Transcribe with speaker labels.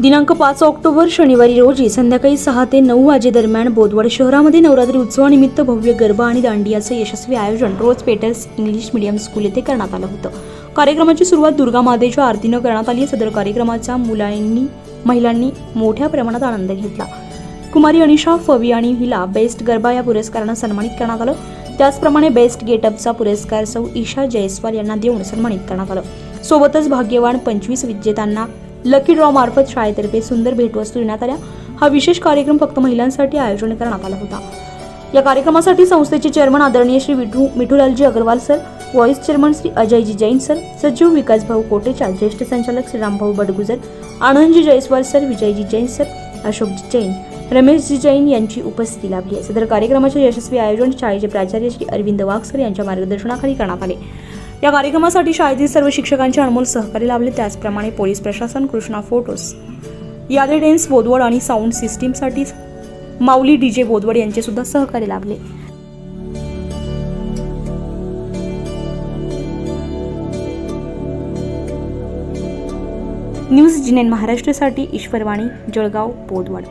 Speaker 1: दिनांक पाच ऑक्टोबर शनिवारी रोजी संध्याकाळी सहा ते नऊ वाजेदरम्यान बोदवड शहरामध्ये नवरात्री उत्सवानिमित्त भव्य गरबा आणि दांडियाचं यशस्वी आयोजन rose petals English medium school येथे करण्यात आलं होतं. कार्यक्रमाची सुरुवात दुर्गा मातेच्या आरतीनं करण्यात आली. सदर कार्यक्रमाचा मुलांनी महिलांनी मोठ्या प्रमाणात आनंद घेतला. कुमारी अनिशा फवी आणि हिला बेस्ट गरबा या पुरस्कारानं सन्मानित करण्यात आलं. त्याचप्रमाणे बेस्ट गेटअपचा पुरस्कार सौ ईशा जयस्वाल यांना देऊन सन्मानित करण्यात आलं. सोबतच भाग्यवान पंचवीस विजेत्यांना लकी ड्रॉ मार्फत शाळेतर्फे सुंदर भेटवस्तू देण्यात आल्या. हा विशेष कार्यक्रम फक्त महिलांसाठी आयोजन करण्यात आला होता. या कार्यक्रमासाठी संस्थेचे चेअरमन आदरणीय Shri Vithu Mithulalji Agrawal sir vice chairman Shri Ajayji Jain sir सचिव विकास भाऊ कोटेचा ज्येष्ठ संचालक श्री रामभाऊ बडगुजर आनंदजी जयस्वाल सर विजयजी जैन सर अशोकजी जैन रमेशजी जैन यांची उपस्थिती लाभली आहे. सदर कार्यक्रमाचे यशस्वी आयोजन शाळेचे प्राचार्य श्री अरविंद वाघसर यांच्या मार्गदर्शनाखाली करण्यात आले. या कार्यक्रमासाठी शाळेतील सर्व शिक्षकांचे अनमोल सहकार्य लाभले. त्याचप्रमाणे पोलीस प्रशासन कृष्णा फोटोस यादे डेन्स बोदवड आणि साऊंड सिस्टीमसाठी माऊली डीजे बोदवड यांचे सुद्धा सहकार्य लाभले. न्यूज जिनेन महाराष्ट्रासाठी ईश्वरवाणी जळगाव बोदवड